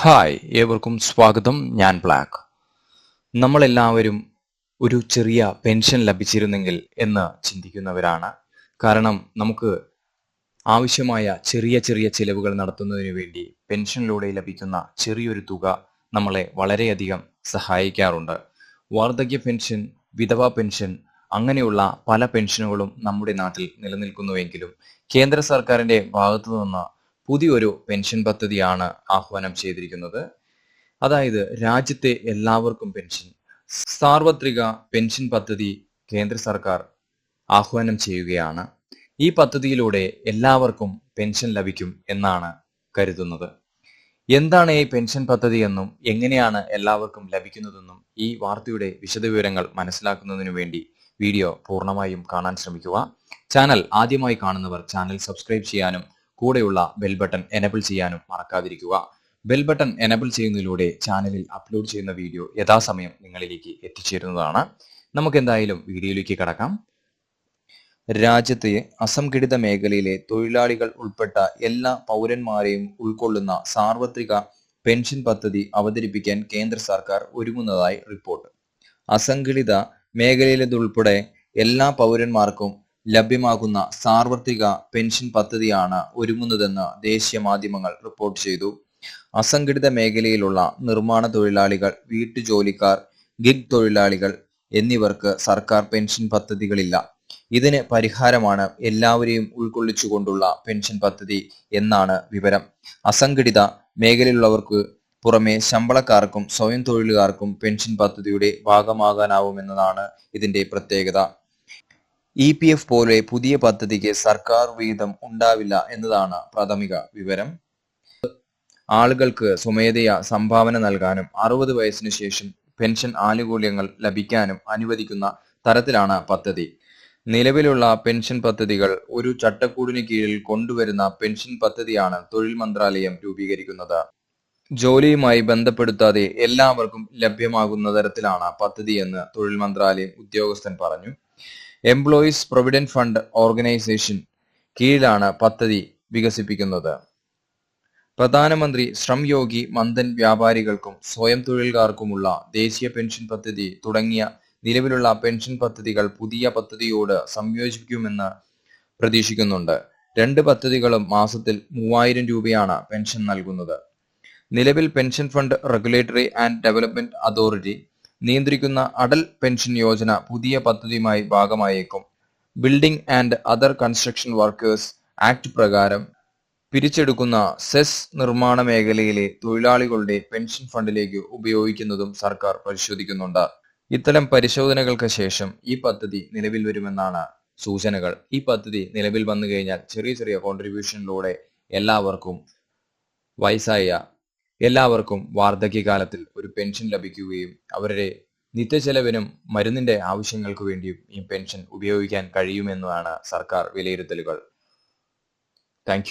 Hi ഏവർക്കും സ്വാഗതം. ഞാൻ ബ്ലാക്ക്. നമ്മളെല്ലാവരും ഒരു ചെറിയ പെൻഷൻ ലഭിച്ചിരുന്നെങ്കിൽ എന്ന് ചിന്തിക്കുന്നവരാണ്. കാരണം നമുക്ക് ആവശ്യമായ ചെറിയ ചെറിയ ചിലവുകൾ നടത്തുന്നതിന് വേണ്ടി പെൻഷനിലൂടെ ലഭിക്കുന്ന ചെറിയൊരു തുക നമ്മളെ വളരെയധികം സഹായിക്കാറുണ്ട്. വാർദ്ധക്യ പെൻഷൻ വിധവ പെൻഷൻ അങ്ങനെയുള്ള പല പെൻഷനുകളും നമ്മുടെ നാട്ടിൽ നിലനിൽക്കുന്നുവെങ്കിലും കേന്ദ്ര സർക്കാരിന്റെ ഭാഗത്തു നിന്ന് പുതിയൊരു പെൻഷൻ പദ്ധതിയാണ് ആഹ്വാനം ചെയ്തിരിക്കുന്നത്. അതായത് രാജ്യത്തെ എല്ലാവർക്കും പെൻഷൻ. സാർവത്രിക പെൻഷൻ പദ്ധതി കേന്ദ്ര സർക്കാർ ആഹ്വാനം ചെയ്യുകയാണ്. ഈ പദ്ധതിയിലൂടെ എല്ലാവർക്കും പെൻഷൻ ലഭിക്കും എന്നാണ് കരുതുന്നത്. എന്താണ് ഈ പെൻഷൻ പദ്ധതി എന്നും എങ്ങനെയാണ് എല്ലാവർക്കും ലഭിക്കുന്നതെന്നും ഈ വാർത്തയുടെ വിശദവിവരങ്ങൾ മനസ്സിലാക്കുന്നതിനു വേണ്ടി വീഡിയോ പൂർണമായും കാണാൻ ശ്രമിക്കുക. ചാനൽ ആദ്യമായി കാണുന്നവർ ചാനൽ സബ്സ്ക്രൈബ് ചെയ്യാനും കൂടെയുള്ള ബെൽ ബട്ടൺ എനബിൾ ചെയ്യാനും മറക്കാതിരിക്കുക. ബെൽ ബട്ടൺ എനബിൾ ചെയ്യുന്നതിലൂടെ ചാനലിൽ അപ്ലോഡ് ചെയ്യുന്ന വീഡിയോ യഥാസമയം നിങ്ങളിലേക്ക് എത്തിച്ചേരുന്നതാണ്. നമുക്ക് എന്തായാലും വീഡിയോയിലേക്ക് കടക്കാം. രാജ്യത്തെ അസംഘടിത മേഖലയിലെ തൊഴിലാളികൾ ഉൾപ്പെട്ട എല്ലാ പൗരന്മാരെയും ഉൾക്കൊള്ളുന്ന സാർവത്രിക പെൻഷൻ പദ്ധതി അവതരിപ്പിക്കാൻ കേന്ദ്ര സർക്കാർ ഒരുങ്ങുന്നതായി റിപ്പോർട്ട് അസംഘടിത മേഖലയിലതുൾപ്പെടെ എല്ലാ പൗരന്മാർക്കും ലഭ്യമാകുന്ന സാർവത്രിക പെൻഷൻ പദ്ധതിയാണ് ഒരുങ്ങുന്നതെന്ന് ദേശീയ മാധ്യമങ്ങൾ റിപ്പോർട്ട് ചെയ്തു. അസംഘടിത മേഖലയിലുള്ള നിർമ്മാണ തൊഴിലാളികൾ വീട്ടുജോലിക്കാർ ഗിഗ് തൊഴിലാളികൾ എന്നിവർക്ക് സർക്കാർ പെൻഷൻ പദ്ധതികളില്ല. ഇതിന് പരിഹാരമാണ് എല്ലാവരെയും ഉൾക്കൊള്ളിച്ചുകൊണ്ടുള്ള പെൻഷൻ പദ്ധതി എന്നാണ് വിവരം. അസംഘടിത മേഖലയിലുള്ളവർക്ക് പുറമെ ശമ്പളക്കാർക്കും സ്വയം തൊഴിലുകാർക്കും പെൻഷൻ പദ്ധതിയുടെ ഭാഗമാകാനാവുമെന്നതാണ് ഇതിന്റെ പ്രത്യേകത. ഇ പി എഫ് പോലെ പുതിയ പദ്ധതിക്ക് സർക്കാർ വിഹിതം ഉണ്ടാവില്ല എന്നതാണ് പ്രാഥമിക വിവരം. ആളുകൾക്ക് സ്വമേധയാ സംഭാവന നൽകാനും അറുപത് വയസ്സിനു ശേഷം പെൻഷൻ ആനുകൂല്യങ്ങൾ ലഭിക്കാനും അനുവദിക്കുന്ന തരത്തിലാണ് പദ്ധതി. നിലവിലുള്ള പെൻഷൻ പദ്ധതികൾ ഒരു ചട്ടക്കൂടിന് കീഴിൽ കൊണ്ടുവരുന്ന പെൻഷൻ പദ്ധതിയാണ് തൊഴിൽ മന്ത്രാലയം രൂപീകരിക്കുന്നത്. ജോലിയുമായി ബന്ധപ്പെടുത്താതെ എല്ലാവർക്കും ലഭ്യമാകുന്ന തരത്തിലാണ് പദ്ധതിയെന്ന് തൊഴിൽ മന്ത്രാലയം ഉദ്യോഗസ്ഥൻ പറഞ്ഞു. എംപ്ലോയീസ് പ്രൊവിഡന്റ് ഫണ്ട് ഓർഗനൈസേഷൻ കീഴിലാണ് പദ്ധതി വികസിപ്പിക്കുന്നത്. പ്രധാനമന്ത്രി ശ്രം യോഗി മന്ദൻ വ്യാപാരികൾക്കും സ്വയം തൊഴിൽക്കാർക്കുമുള്ള ദേശീയ പെൻഷൻ പദ്ധതി തുടങ്ങിയ നിലവിലുള്ള പെൻഷൻ പദ്ധതികൾ പുതിയ പദ്ധതിയോട് സംയോജിപ്പിക്കുമെന്ന് പ്രതീക്ഷിക്കുന്നുണ്ട്. രണ്ട് പദ്ധതികളും മാസത്തിൽ മൂവായിരം രൂപയാണ് പെൻഷൻ നൽകുന്നത്. നിലവിൽ pension fund regulatory and development authority നിയന്ത്രിക്കുന്ന അടൽ പെൻഷൻ യോജന പുതിയ പദ്ധതിയുമായി ഭാഗമായേക്കും. Building and other construction workers act പ്രകാരം പിരിച്ചെടുക്കുന്ന സെസ് നിർമ്മാണ മേഖലയിലെ തൊഴിലാളികളുടെ പെൻഷൻ ഫണ്ടിലേക്ക് ഉപയോഗിക്കുന്നതും സർക്കാർ പരിശോധിക്കുന്നുണ്ട്. ഇത്തരം പരിശോധനകൾക്ക് ശേഷം ഈ പദ്ധതി നിലവിൽ വരുമെന്നാണ് സൂചനകൾ. ഈ പദ്ധതി നിലവിൽ വന്നു കഴിഞ്ഞാൽ ചെറിയ ചെറിയ കോൺട്രിബ്യൂഷനിലൂടെ എല്ലാവർക്കും വയസ്സായ എല്ലാവർക്കും വാർദ്ധക്യകാലത്തിൽ ഒരു പെൻഷൻ ലഭിക്കുകയും അവരുടെ നിത്യചെലവിനും മരുന്നിന്റെ ആവശ്യങ്ങൾക്ക് വേണ്ടിയും ഈ പെൻഷൻ ഉപയോഗിക്കാൻ കഴിയുമെന്നാണ് സർക്കാർ വിലയിരുത്തലുകൾ. താങ്ക്